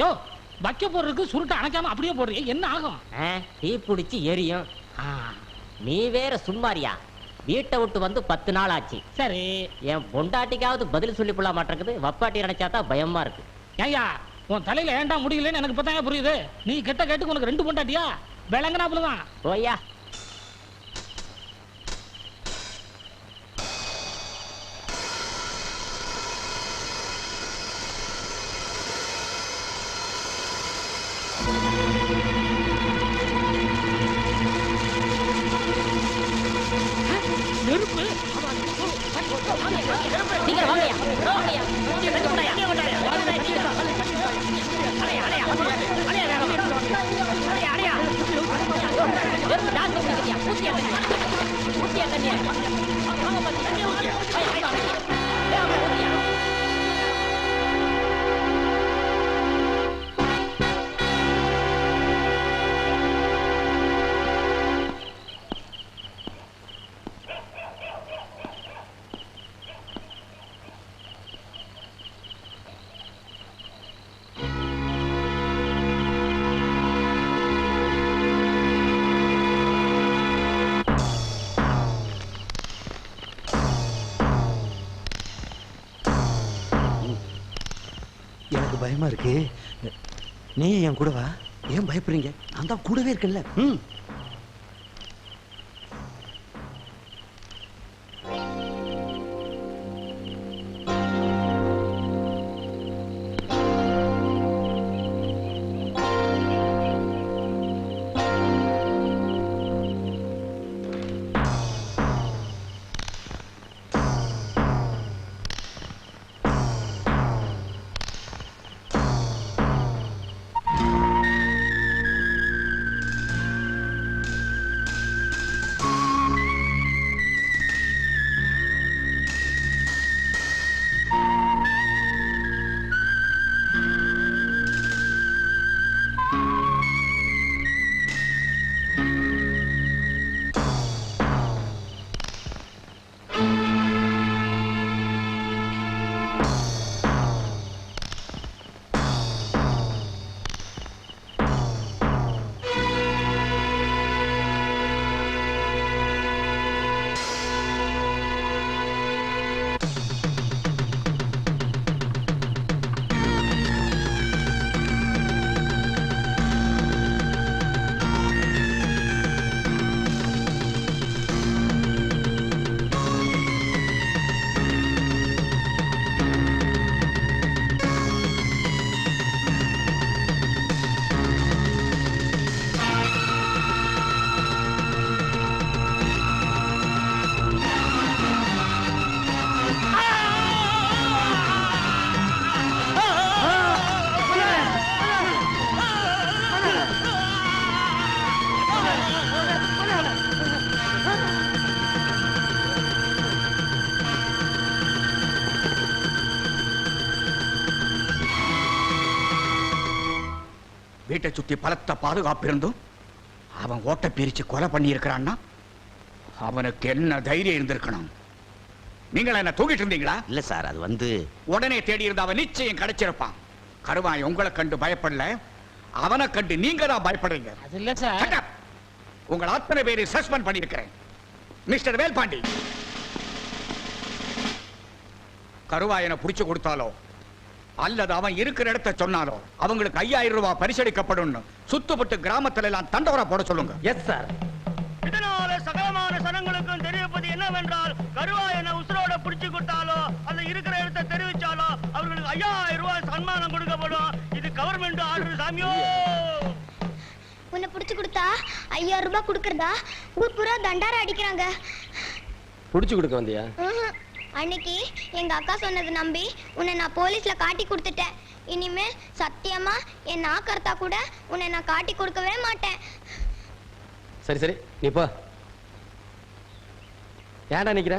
யோ வைக்க போடுறதுக்கு சுருட்டை அணைக்காம அப்படியே போடுறீங்க என்ன ஆகும்? தீ பிடிச்சி எரியும். நீ வேற சும்மாரியா? வீட்டை விட்டு வந்து பத்து நாள் ஆச்சு. சரி. என் பொண்டாட்டிக்காவது பதில் சொல்லி போட மாட்டேங்குது. வப்பாட்டி நினைச்சா தான் பயமா இருக்கு. ஏய்யா உன் தலையில ஏன்டா முடியலன்னு எனக்கு இப்பதான் புரியுது. நீ கெட்ட கேட்டுக்கு உனக்கு ரெண்டு பொண்டாட்டியா? விளங்கினா தான் போயா பயமா இருக்கு. நீ என் கூட வா ஏன் பயப்படுறீங்க? நான் தான் கூடவே இருக்கேன்ல. ம். வீட்டை சுத்தி பலத்த பாதுகாப்பு இருந்தும் அவன் ஓட்ட பிரிச்சு கொலை பண்ணி இருக்கிறான்னா அவனுக்கு என்ன தைரியம் இருந்திருக்கணும்? நீங்கள் என்ன தூக்கிட்டு இருந்தீங்களா? இல்ல சார் அது வந்து உடனே தேடி இருந்த அவன் நிச்சயம் கிடைச்சிருப்பான். கருவாய் உங்களை கண்டு பயப்படல. அவனை கண்டு நீங்க தான் பயப்படுறீங்க. அது இல்ல சார். உங்கள் அத்தனை பேரை சஸ்பெண்ட் பண்ணியிருக்கிறேன். மிஸ்டர் வேல்பாண்டி. கருவாயனை புடிச்சு கொடுத்தாலோ அல்லது அவன் இருக்கிற இடத்த சொன்னாலோ அவங்களுக்கு ஐயாயிரம் ரூபாய் பரிசளிக்கப்படும். சுத்துப்பட்டு கிராமத்துல எல்லாம் தண்டோரா போட சொல்லுங்க. எஸ் சார் இதனால சகலமான சனங்களுக்கும் தெரிவிப்பது என்னவென்றால் கருவாயனை உசுரோட பிடிச்சு கொடுத்தாலோ அந்த இருக்கிற இடத்தை தெரிவிச்சாலோ அவர்களுக்கு ஐயாயிரம் ரூபாய் சன்மானம் கொடுக்கப்படும். இது கவர்மெண்ட் ஆர்டர் சாமியோ! உன்னை பிடிச்சு கொடுத்தா ஐயாயிரம் ரூபாய் கொடுக்கறதா? ஊர் பூரா தண்டார அடிக்கிறாங்க. புடிச்சு கொடுக்க வந்தியா. அன்னைக்கு எங்க அக்கா சொன்னதை நம்பி உன்னை நான் போலீஸ்ல காட்டி கொடுத்துட்டேன். இனிமே சத்தியமா என் நாக்கர்த்தா கூட உன்னை நான் காட்டி கொடுக்கவே மாட்டேன். சரி சரி நீ போ. ஏன்டா நிக்கிற?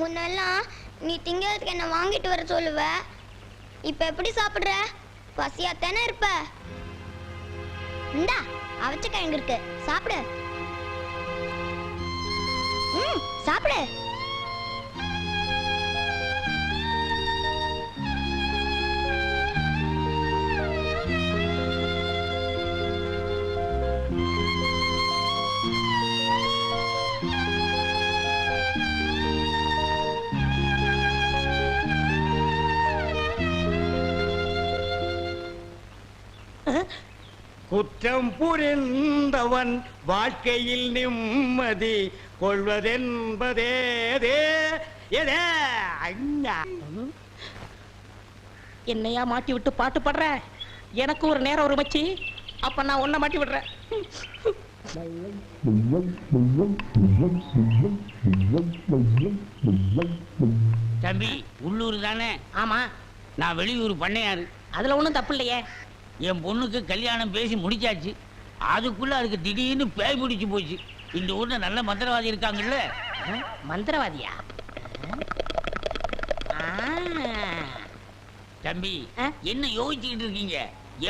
முன்னெல்லாம் நீ திங்கிறதுக்கு என்ன வாங்கிட்டு வர சொல்லுவ. இப்ப எப்படி சாப்பிடுற? பசியா தானே இருப்ப. இந்தா அவச்ச கிழங்கு இருக்கு. சாப்பிடு. ம் சாப்பிடு. குற்றம் புரிந்தவன் வாழ்க்கையில் நிம்மதி அண்ணா என்னையா மாட்டி விட்டு பாட்டு பாடுற? எனக்கு ஒரு நேரம் ஒரு மச்சி. அப்ப நான் உன்னை மாட்டி விடுறேன். தம்பி உள்ளூர் தானே? ஆமா. நான் வெளியூர் பண்ணையாரு. அதுல ஒண்ணும் தப்பு இல்லையே. என் பொண்ணுக்கு கல்யாணம் பேசி முடிச்சாச்சு. அதுக்குள்ள அதுக்கு திடீர்னு பேய் பிடிச்சு போச்சு. இந்த ஊர்ல நல்ல மந்திரவாதி இருக்காங்கல்ல? மந்திரவாதியா. தம்பி? என்ன யோசிச்சுக்கிட்டு இருக்கீங்க?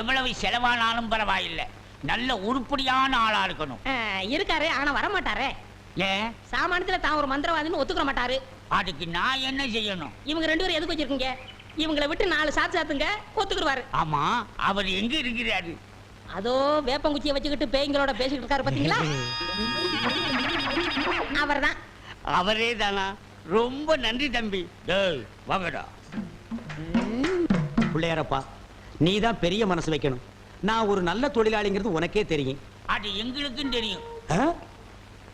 எவ்வளவு செலவானாலும் பரவாயில்லை. நல்ல உருப்படியான ஆளா இருக்கணும். இருக்காரு ஆனா வர மாட்டாரே ஏன் சாமானியத்துல தான் ஒரு மந்திரவாதின்னு ஒத்துக்கிற மாட்டாரு. அதுக்கு நான் என்ன செய்யணும்? இவங்க ரெண்டு பேரும் எதுக்கு வச்சிருக்கீங்க? இவங்களை விட்டு நாலு சாத்து சாத்துங்க ஒத்துக்குருவாரு ஆமா அவர் எங்க இருக்கிறாரு? அதோ வேப்பங்குச்சியை வச்சுக்கிட்டு பேய்களோட பேசிக்கிட்டு இருக்காரு பாத்தீங்களா? அவர்தான். அவரே தானா ரொம்ப நன்றி தம்பி. டேய் வாங்கடா. பிள்ளையாரப்பா நீ தான் பெரிய மனசு வைக்கணும். நான் ஒரு நல்ல தொழிலாளிங்கிறது உனக்கே தெரியும். அது எங்களுக்கும் தெரியும். ஆ?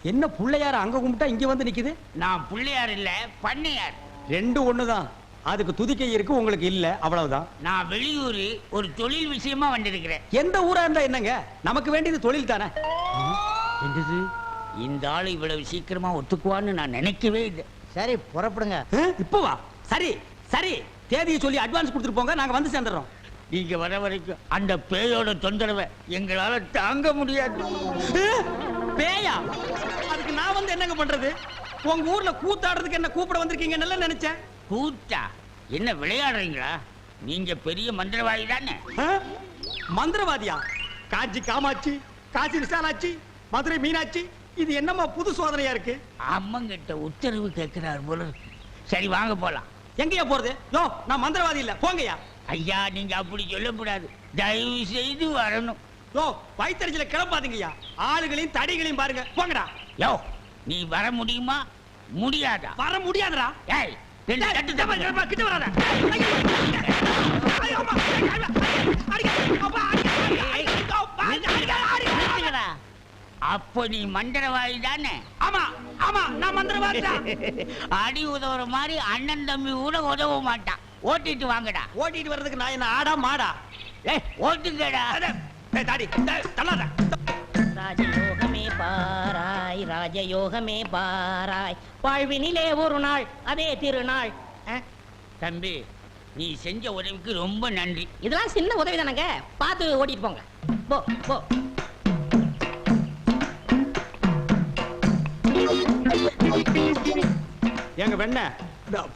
என்ன பிள்ளையார அங்க கும்பிட்டா இங்க வந்து நிக்குது? நான் பிள்ளையார் இல்ல பண்ணையார். ரெண்டு ஒண்ணுதான். அதுக்கு துதிக்கை இருக்கு உங்களுக்கு இல்ல. அவ்வளவுதான். நான் வெளியூர் ஒரு தொழில் விஷயமா வந்திருக்கிறேன். எந்த ஊரா இருந்தா என்னங்க? நமக்கு வேண்டியது தொழில் தானே? என்னது? இந்த ஆளு இவ்வளவு சீக்கிரமா ஒத்துக்குவான்னு நான் நினைக்கவே இல்லை. சரி புறப்படுங்க. இப்போ வா. சரி சரி. தேதியை சொல்லி அட்வான்ஸ் கொடுத்துட்டு போங்க நாங்க வந்து சேர்ந்துடுறோம் நீங்க வர வரைக்கும் அந்த பேயோட தொந்தரவை எங்களால தாங்க முடியாது. பேயா? அதுக்கு நான் வந்து என்னங்க பண்றது? உங்க ஊர்ல கூத்தாடுறதுக்கு என்ன கூப்பிட வந்திருக்கீங்க நல்லா நினைச்சேன். கூத்தா என்ன விளையாடுறீங்களா? நீங்க பெரிய மந்திரவாதி தானே? மந்திரவாதியா? காஞ்சி காமாட்சி காசி விசாலாட்சி மதுரை மீனாட்சி இது என்னம்மா புது சோதனையா இருக்கு? அம்மங்கிட்ட உத்தரவு கேட்கிறார் போல. சரி வாங்க போலாம். எங்கயா போறது? யோ நான் மந்திரவாதி இல்ல. போங்கய்யா. ஐயா நீங்க அப்படி சொல்லக்கூடாது. தயவு செய்து வரணும். யோ வயித்தறிச்சல கிளப்பாதீங்கய்யா. ஆளுகளையும் தடிகளையும் பாருங்க. போங்கடா. யோ நீ வர முடியுமா? முடியாதா? வர முடியாதுடா. ஏய் அப்பா, நீ மந்திரவாதி தானே? ஆமா ஆமா நான் மந்திரவாதி அடி உதவுற மாதிரி அண்ணன் தம்பி கூட உதவ மாட்டான். ஓட்டிட்டு வாங்கடா. ஓட்டிட்டு வர்றதுக்கு நான் என்ன ஆடா மாடா? ஏய் ஓட்டுங்கடா. தாடி தள்ளாத ராஜயோகமே பாராய் ராஜயோகமே பாராய். வாழ்வினிலே ஒரு நாள் அதே திருநாள்? தம்பி நீ செஞ்ச உதவிக்கு ரொம்ப நன்றி. இதெல்லாம் சின்ன உதவி தானங்க? பார்த்து ஓட்டிட்டு போங்க. போ போ. எங்க வெண்ண.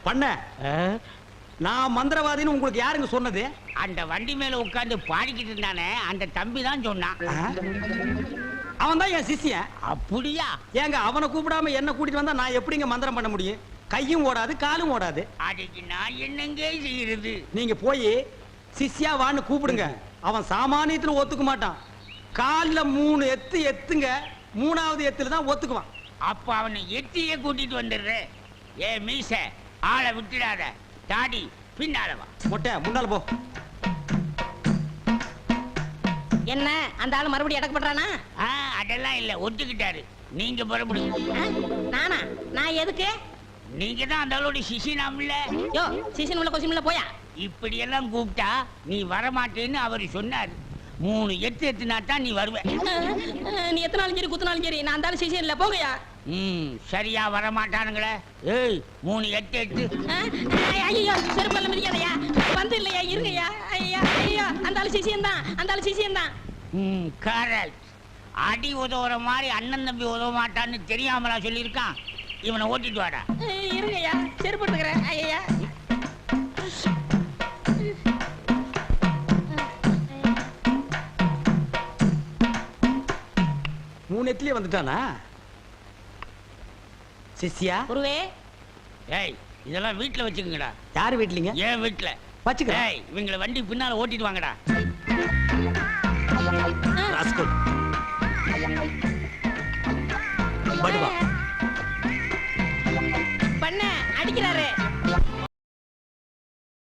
பண்ண. நான் மந்திரவாதின்னு உங்களுக்கு யாருங்க சொன்னது? அந்த வண்டி மேல உட்கார்ந்து பாடிக்கிட்டு இருந்தானே அந்த தம்பி தான் சொன்னான். அவன் தான் என் சிஷ்யன். அப்படியா? ஏங்க அவனை கூப்பிடாம என்ன கூட்டிட்டு வந்தா நான் எப்படிங்க மந்திரம் பண்ண முடியும்? கையும் ஓடாது காலும் ஓடாது. அதுக்கு நான் என்னங்க செய்யறது? நீங்க போய் சிஷ்யா வான்னு கூப்பிடுங்க. அவன் சாமானியத்துல ஒத்துக்க மாட்டான். கால்ல மூணு எத்து எத்துங்க மூணாவது எத்துல தான் ஒத்துக்குவான். அப்ப அவனை எட்டியே கூட்டிட்டு வந்துடுறேன் ஏ மீச ஆளை விட்டுடாத. தாடி பின்னால வா. மொட்டை முன்னால போ. என்ன அந்த ஆளு மறுபடியும் அடக்கப்படுறானா ஆ, அதெல்லாம் இல்ல ஒத்துக்கிட்டாரு. நீங்க புறப்படுங்க? நானா? நான் எதுக்கு? நீங்க தான் அந்த ஆளோட சிசினாம்ல யோ சீசன் உள்ள கொஸ்டின் உள்ள போயா? இப்படி எல்லாம் கூப்பிட்டா நீ வரமாட்டேன்னு அவர் சொன்னார். மூணு எத்து எத்துனா தான் நீ வருவ. நீ எத்தனை நாளும் சரி குத்தினாலும் சரி நான் அந்த சீசன் இல்ல போங்கயா ம் சரியா வரமாட்டானுங்களே. ஏய் மூணு எட்டு எட்டு ஐயோ செருப்பல்ல மிதிக்காதயா. வந்து இல்லையா இருங்கய்யா. ஐயா ஐயா அந்த ஆளு சிசியம் தான் அந்த ஆளு சிசியம் தான். ம் கரெக்ட் அடி உதவுற மாதிரி அண்ணன் தம்பி உதவ மாட்டான்னு தெரியாமலா சொல்லியிருக்கான். இவனை ஓட்டிட்டு வாடா. இருங்கய்யா செருப்பு எடுத்துக்கிறேன் ஐயா மூணு எத்துலயே வந்துட்டானா? சிஷ்யா? குருவே. ஏய் இதெல்லாம் வீட்டுல வச்சுக்கோங்கடா. யாரு வீட்லீங்க? ஏன் வீட்டுல வச்சுக்கிறேன். ஏய் இவங்களை வண்டி பின்னால ஓட்டிட்டு வாங்கடா. ராஸ்கல். まだ